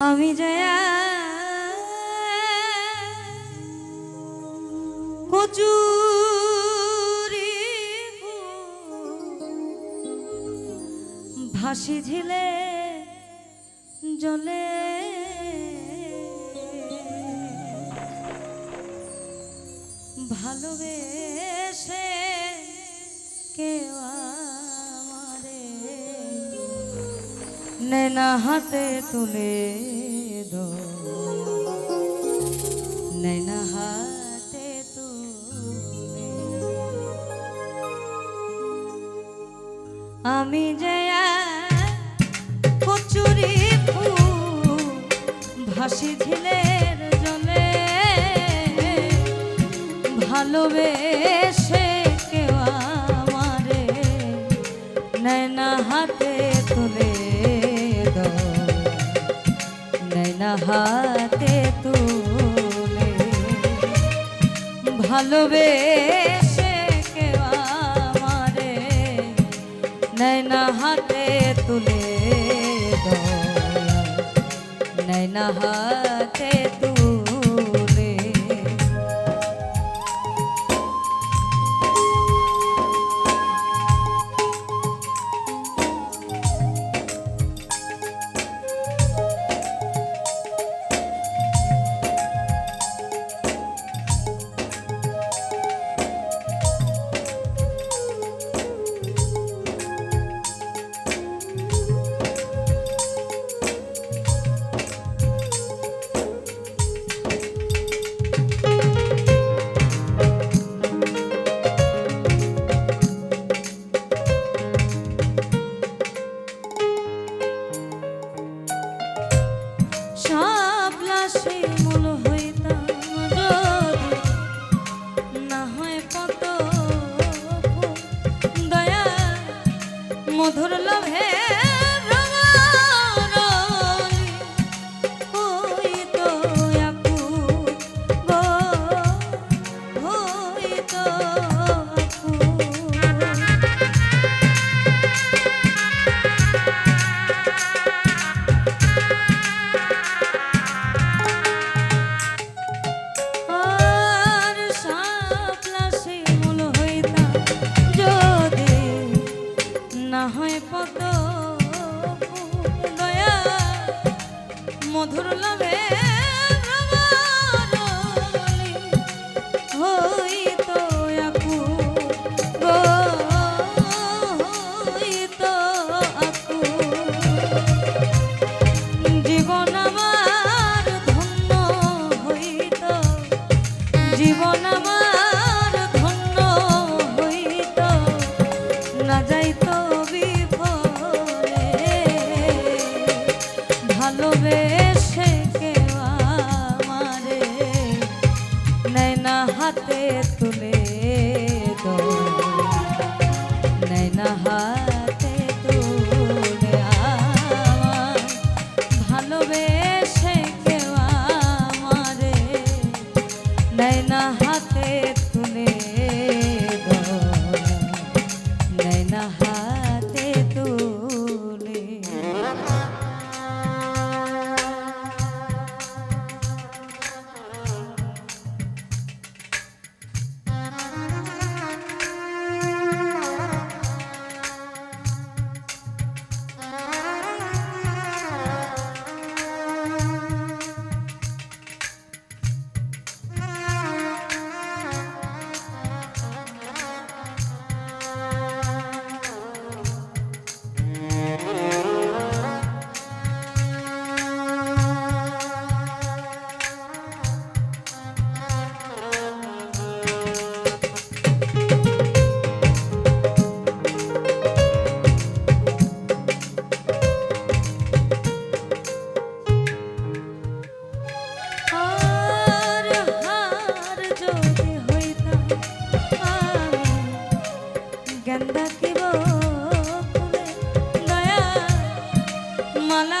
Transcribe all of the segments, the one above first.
আমি জয়া কচুরি ভাসি ঝিলে জলে। ভালোবেসে কেউ নেনা হাতে তুলে দো নেনা হাতে তুলে। আমি যে কচুরি ফুল ভাসি ঝিলের জলে, ভালোবেসে কেউ আমারে নয়না হাতে তুলে। হাতে তুলে। ভালোবেসে কেউ আমারে নয়না হাতে তুলে নয়না হাতে তুলে মধুর লভে নাহা ডাকিব দয়া মালা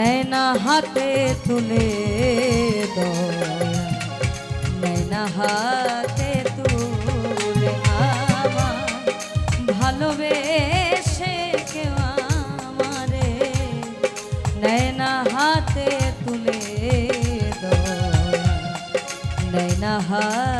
নয়না হাতে তুলে দয়া নয়না হাতে তুলে আমার ভালোবেসে কেউ আমারে নয়না হাতে তুলে দয়া নয়না হাতে